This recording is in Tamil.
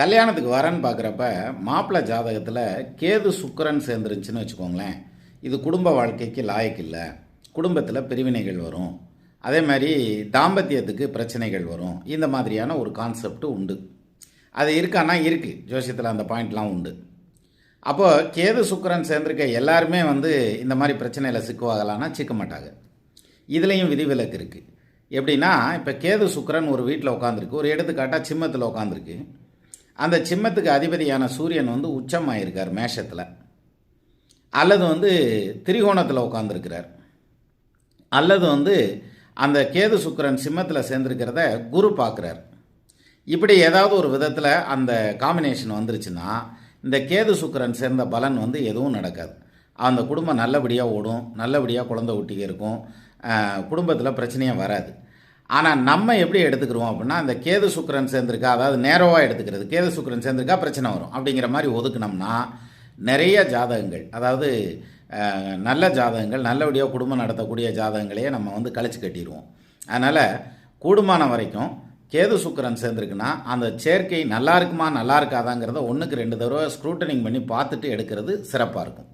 கல்யாணத்துக்கு வரேன்னு பார்க்குறப்ப மாப்பிள்ளை ஜாதகத்தில் கேது சுக்கரன் சேர்ந்துருந்துச்சின்னு வச்சுக்கோங்களேன். இது குடும்ப வாழ்க்கைக்கு லாயக்கு இல்லை. குடும்பத்தில் பிரிவினைகள் வரும். அதே மாதிரி தாம்பத்தியத்துக்கு பிரச்சனைகள் வரும். இந்த மாதிரியான ஒரு கான்செப்ட் உண்டு. அது இருக்கான்னா இருக்குது ஜோசியத்தில் அந்த பாயிண்ட்லாம் உண்டு. அப்போது கேது சுக்கரன் சேர்ந்திருக்க எல்லாருமே வந்து இந்த மாதிரி பிரச்சனையில் சிக்குவாகலான்னா சிக்க மாட்டாங்க. இதுலேயும் விதிவிலக்கு இருக்குது எப்படின்னா இப்போ கேது சுக்கரன் ஒரு வீட்டில் உட்காந்துருக்கு ஒரு எடுத்துக்காட்டாக சிம்மத்தில் உட்காந்துருக்கு அந்த சிம்மத்துக்கு அதிபதியான சூரியன் வந்து உச்சமாயிருக்கார் மேஷத்தில். அல்லது வந்து திரிகோணத்தில் உட்காந்துருக்கிறார் அல்லது வந்து அந்த கேது சுக்கிரன் சிம்மத்தில் சேர்ந்துருக்கிறத குரு பார்க்குறார். இப்படி ஏதாவது ஒரு விதத்தில் அந்த காம்பினேஷன் வந்துருச்சுன்னா இந்த கேது சுக்கிரன் சேர்ந்த பலன் வந்து எதுவும் நடக்காது. அந்த குடும்பம் நல்லபடியாக ஓடும் நல்லபடியாக குழந்தை ஒட்டிக்க இருக்கும் குடும்பத்தில் பிரச்சனையும் வராது. ஆனால் நம்ம எப்படி எடுத்துக்கிறோம் அப்படின்னா அந்த கேது சுக்கிரன் சேர்ந்துருக்கா அதாவது நேரோவாக எடுத்துக்கிறது கேது சுக்கிரன் சேர்ந்துருக்கா பிரச்சனை வரும். அப்படிங்கிற மாதிரி ஒதுக்குனோம்னா நிறைய ஜாதகங்கள் அதாவது நல்ல ஜாதகங்கள் நல்லபடியாக குடும்பம் நடத்தக்கூடிய ஜாதகங்களையே நம்ம வந்து கழிச்சு கட்டிடுவோம். அதனால் கூடுமான வரைக்கும் கேது சுக்கிரன் சேர்ந்துருக்குன்னா அந்த சேர்க்கை நல்லா இருக்குமா நல்லா இருக்காதாங்கிறத ஒன்றுக்கு ரெண்டு தடவை ஸ்க்ரூட்டனிங் பண்ணி பார்த்துட்டு எடுக்கிறது சிறப்பாக இருக்கும்.